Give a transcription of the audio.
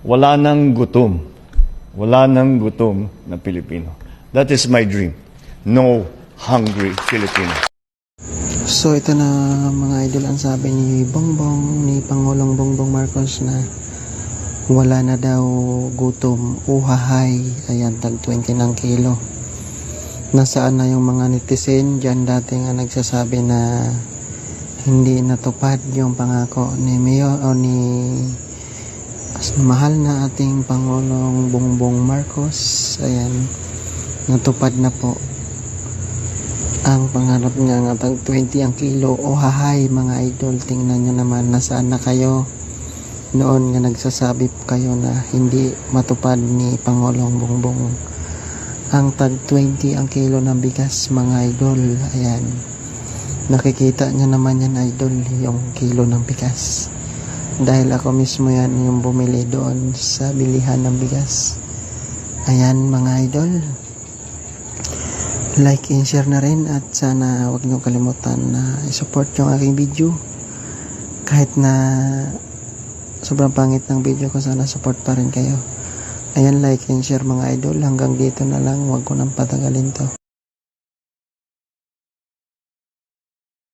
wala nang gutom. Wala nang gutom na Pilipino. That is my dream. No hungry Filipino. So ito na mga idol ang sabi ni Bongbong, ni Pangulong Bongbong Marcos na wala na daw gutom, uhahay, ayan, tag 20 ng kilo. Nasaan na yung mga netizen dyan dati nga nagsasabi na hindi natupad yung pangako ni Mayor o ni as mahal na ating Pangulong Bongbong Marcos. Ayan, natupad na po ang pangarap niya nga tag 20 ang kilo. O hahay mga idol tingnan nyo naman nasaan na kayo noon nga nagsasabi kayo na hindi matupad ni Pangulong Bongbong ang tag 20 ang kilo ng bigas mga idol. Ayan nakikita nyo naman yan idol yung kilo ng bigas dahil ako mismo yan yung bumili doon sa bilihan ng bigas. Ayan mga idol. Like and share na rin at sana wag niyo kalimutan na i-support yung aking video. Kahit na sobrang pangit ng video ko sana support pa rin kayo. Ayan like and share mga idol. Hanggang dito na lang. Wag ko nang patagalin to